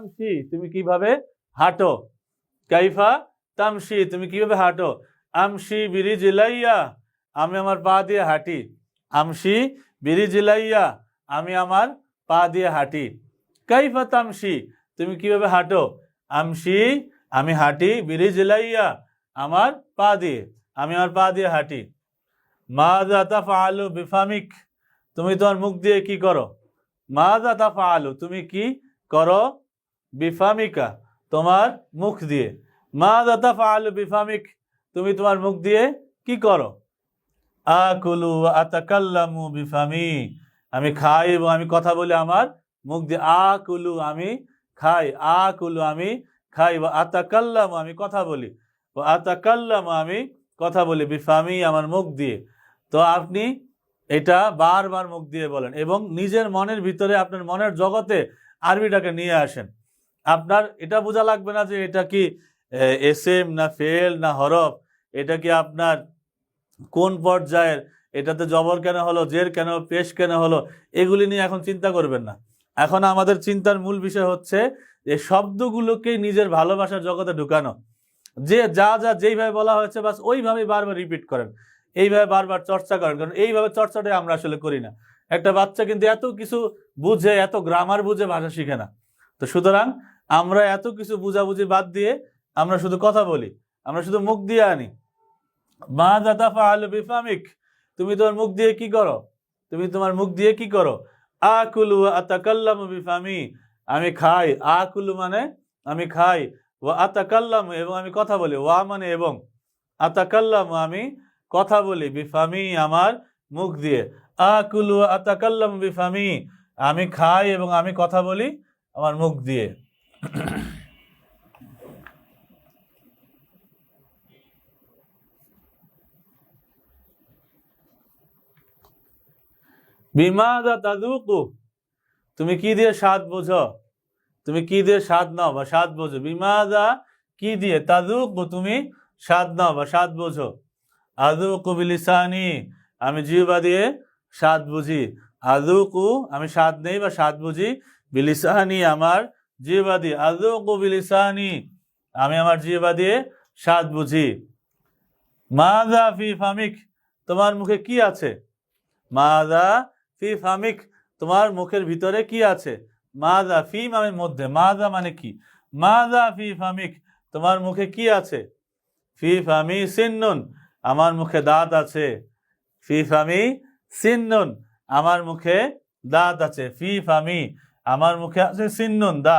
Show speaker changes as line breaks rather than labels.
তামশি তুমি কীভাবে হাঁটো? কাইফা, তামসি, তুমি কীভাবে হাঁটো? আমসি বিরি জিলাইয়া আমি আমার পা দিয়ে হাঁটি। আমসি বিরি জিলাইয়া আমি আমার পা দিয়ে হাঁটি। কাইফা, তামসি, তুমি কীভাবে হাঁটো? আমসি, আমি হাঁটি বিরি জিলাইয়া আমার পা দিয়ে, আমি আমার পা দিয়ে হাঁটি। মা দাতা ফালু বিফামিক, তুমি তোমার মুখ দিয়ে কি করো? মা দাতা ফালু তুমি কি করো? বিফামিকা, তোমার মুখ দিয়ে। মা দাতা ফালু বিফামিক, তুমি তোমার মুখ দিয়ে কি করো? আকুলু আতাকাল্লামু বিফামি, আমি খাই এবং আমি কথা বলি আমার মুখ দিয়ে। আকুলু আমি খাই, আকুলু আমি খাই বা আতাকাল্লামু আমি কথা বলি ও আতাকাল্লামু আমি কথা বলি বিফামি আমার মুখ দিয়ে। তো আপনি এটা বারবার মুখ দিয়ে বলেন এবং নিজের মনের ভিতরে আপনার মনের জগতে আরবিটাকে নিয়ে আসেন। আপনার এটা বোঝা লাগবে না যে এটা কি এস এম না ফেল না হরফ, এটা কি আপনার কোন পর্যায়ের, এটাতে জবর কেন হলো, জের কেন, পেশ কেন হলো, এগুলি নিয়ে এখন চিন্তা করবেন না। এখন আমাদের চিন্তার মূল বিষয় হচ্ছে যে শব্দগুলোকে নিজের ভালোবাসার জগতে ঢুকানো। যে যা যা যেইভাবে বলা হয়েছে, বাস ওইভাবেই বারবার রিপিট করেন। এইভাবে বারবার চর্চা করেন, কারণ এইভাবে চর্চাটাই আমরা আসলে করি না। একটা বাচ্চা কিন্তু এত কিছু বুঝে, এত গ্রামার বুঝে ভাষা শিখে না। তো সুতরাং আমরা এত কিছু বুঝাবুঝি বাদ দিয়ে আমরা শুধু কথা বলি, আমরা শুধু মুখ দিয়ে আনি। মা দাদা ফাহাল বিফামিক, তুমি তোমার মুখ দিয়ে কি করো? তুমি তোমার মুখ দিয়ে কি করো? আকুলু আতাকাল্লাম বিফামি, আমি খাই। আকুলু মানে আমি খাই। ও আতাকাল্লাম এবং আমি কথা বলি। ওয়া মানে এবং। আতাকাল্লাম আমি কথা বলি বিফামি আমার মুখ দিয়ে। আকুলু আতাকাল্লাম বিফামি, আমি খাই এবং আমি কথা বলি আমার মুখ দিয়ে। বিমাদা তাদুকু, তুমি কি দিয়ে স্বাদ বোঝো? তুমি কি দিয়ে স্বাদ নাও বা স্বাদ বোঝো? বিমাদা কি দিয়ে? তাদুকু, তুমি স্বাদ নাও বা স্বাদ বোঝো? আদুকু বিলিসানি, আমি জিহ্বা দিয়ে স্বাদ বুঝি। আদুকু, আমি স্বাদ নেই বা স্বাদ বুঝি। বিলিসানি আমার জিহ্বা দিয়ে আদুকু বিলিসানি, আমি আমার জিহ্বা দিয়ে স্বাদ বুঝি। মাদা ফি ফামিক, তোমার মুখে কি আছে? মাদা ফি ফামিক, তোমার মুখের ভিতরে কি আছে? মাদা ফি মানে মধ্যে মাদা মানে কি? মাদা ফি ফামিক, তোমার মুখে কি আছে? ফি ফামি সিন্নুন, আমার মুখে দাঁত আছে। ফি ফামি সিন্নুন, আমার মুখে দাঁত আছে। ফি ফামি, আমার মুখে আছে সিন্নুন, দাঁত।